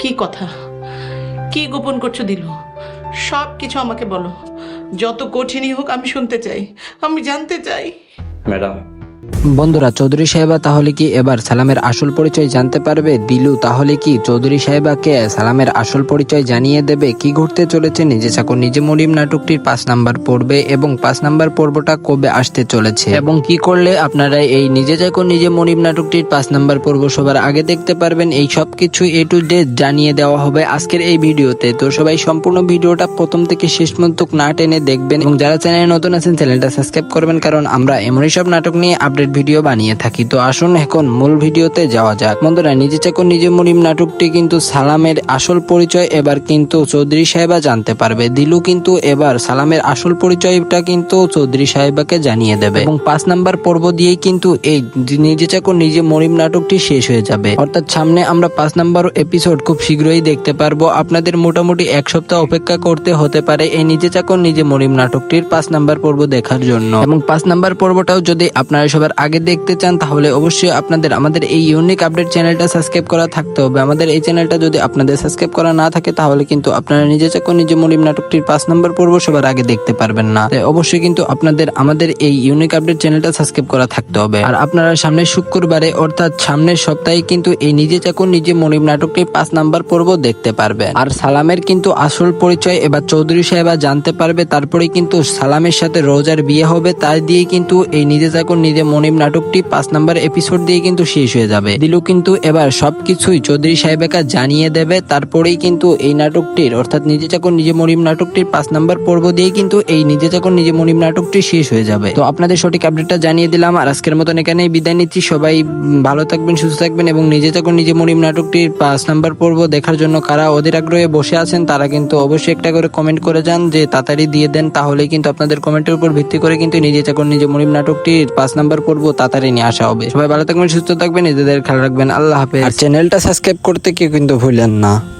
কি কথা? কি গোপন করছ দিল? সব কিছু আমাকে বলো। যত কঠিনই হোক আমি শুনতে চাই। আমি জানতে চাই। ম্যাডাম বন্ধুরা, চৌধুরী সাহেবা তাহলে কি এবার সালামের আসল পরিচয় জানতে পারবে? দিলু, তাহলে কি চৌধুরী সাহেবাকে সালামের আসল পরিচয় জানিয়ে দেবে? কি ঘটতে চলেছে? নিজে চাকর নিজে মরিম নাটকটির পাঁচ নাম্বার পড়বে এবং পাঁচ নাম্বার পর্বটা কবে আসতে চলেছে? এবং কি করলে আপনারা এই নিজে চাকর নিজে মরিম নাটকটির পাঁচ নাম্বার পর্ব সবার আগে দেখতে পারবেন? এই সব কিছু এ টু ডে জানিয়ে দেওয়া হবে আজকের এই ভিডিওতে। তো সবাই সম্পূর্ণ ভিডিওটা প্রথম থেকে শেষ পর্যন্ত না টেনে দেখবেন। এবং যারা চ্যানেলে নতুন আছেন, চ্যানেলটা সাবস্ক্রাইব করবেন, কারণ আমরা এমনই সব নাটক নিয়ে আপডেট ভিডিও বানিয়ে থাকি। তো আসুন এখন মূল ভিডিওতে যাওয়া যাক। বন্ধুরা, নিজে চাকর নিজে মরিম নাটকটি কিন্তু সালামের আসল পরিচয় এবার কিন্তু চৌধুরী সাহেবা জানতে পারবে। দিলু কিন্তু এবার সালামের আসল পরিচয়টা কিন্তু চৌধুরী সাহেবাকে জানিয়ে দেবে। এবং পাঁচ নাম্বার পর্ব দিয়েই কিন্তু এই নিজে চাকর নিজে মরিম নাটকটি শেষ হয়ে যাবে। অর্থাৎ সামনে আমরা পাঁচ নাম্বার এপিসোড খুব শীঘ্রই দেখতে পারব। আপনাদের মোটামুটি এক সপ্তাহ অপেক্ষা করতে হতে পারে এই নিজে চাকর নিজে মরিম নাটকটির পাঁচ নাম্বার পর্ব দেখার জন্য। এবং পাঁচ নাম্বার পর্বটাও যদি আপনারা সবার আগে দেখতে চান, তাহলে অবশ্যই আপনাদের, আমাদের এই ইউনিক আপডেট চ্যানেলটা সাবস্ক্রাইব করা থাকতে হবে। আমাদের এই চ্যানেলটা যদি আপনাদের সাবস্ক্রাইব করা না থাকে, তাহলে কিন্তু আপনারা নিজে চাকর নিজে মরিম নাটকটির পাঁচ নাম্বার পর্ব সবার আগে দেখতে পারবেন না। অবশ্যই কিন্তু আপনাদের, আমাদের এই ইউনিক আপডেট চ্যানেলটা সাবস্ক্রাইব করা থাকতে হবে। আর আপনারা সামনের শুক্রবারে, অর্থাৎ সামনের সপ্তাহে কিন্তু এই নিজে চাকর নিজে মরিম নাটকটির পাঁচ নাম্বার পর্ব দেখতে পারবেন। আর সালামের কিন্তু আসল পরিচয় এবার চৌধুরী সাহেবা জানতে পারবে তারপরে কিন্তু সালামের সাথে রোজার বিয়ে হবে, তাই দিয়ে কিন্তু এই নিজে চাকর নিজে মনিম নাটকটি পাঁচ নাম্বার এপিসোড দিয়ে কিন্তু শেষ হয়ে যাবে। দিলু কিন্তু এবার সবকিছুই চৌধুরী সাহেবেকা জানিয়ে দেবে। তারপরেই কিন্তু এই নাটকটির, অর্থাৎ নিজে চাকর নিজে মরিম নাটকটির পাঁচ নাম্বার পর্ব দিয়ে কিন্তু এই নিজে চাকর নিজে মনিম নাটকটি শেষ হয়ে যাবে। তো আপনাদের সঠিক আপডেটটা জানিয়ে দিলাম। আর আজকের মতন এখানেই বিদায় নিচ্ছি। সবাই ভালো থাকবেন, সুস্থ থাকবেন এবং নিজে চাকর নিজে মরিম নাটকটির পাঁচ নাম্বার পর্ব দেখার জন্য কারা অধীর আগ্রহে বসে আছেন, তারা কিন্তু অবশ্যই একটা করে কমেন্ট করে যান, যে তাড়াতাড়ি দিয়ে দেন। তাহলে কিন্তু আপনাদের কমেন্টের উপর ভিত্তি করে কিন্তু নিজে চাকর নিজে মনিম নাটকটির পাঁচ নাম্বার পর্ব তাড়াতাড়ি নিয়ে আসা হবে। সবাই ভালো থাকবেন, সুস্থ থাকবেন, নিজেদের খেয়াল রাখবেন। আল্লাহ হাফেজ। আর চ্যানেলটা সাবস্ক্রাইব করতে কেউ কিন্তু ভুলেন না।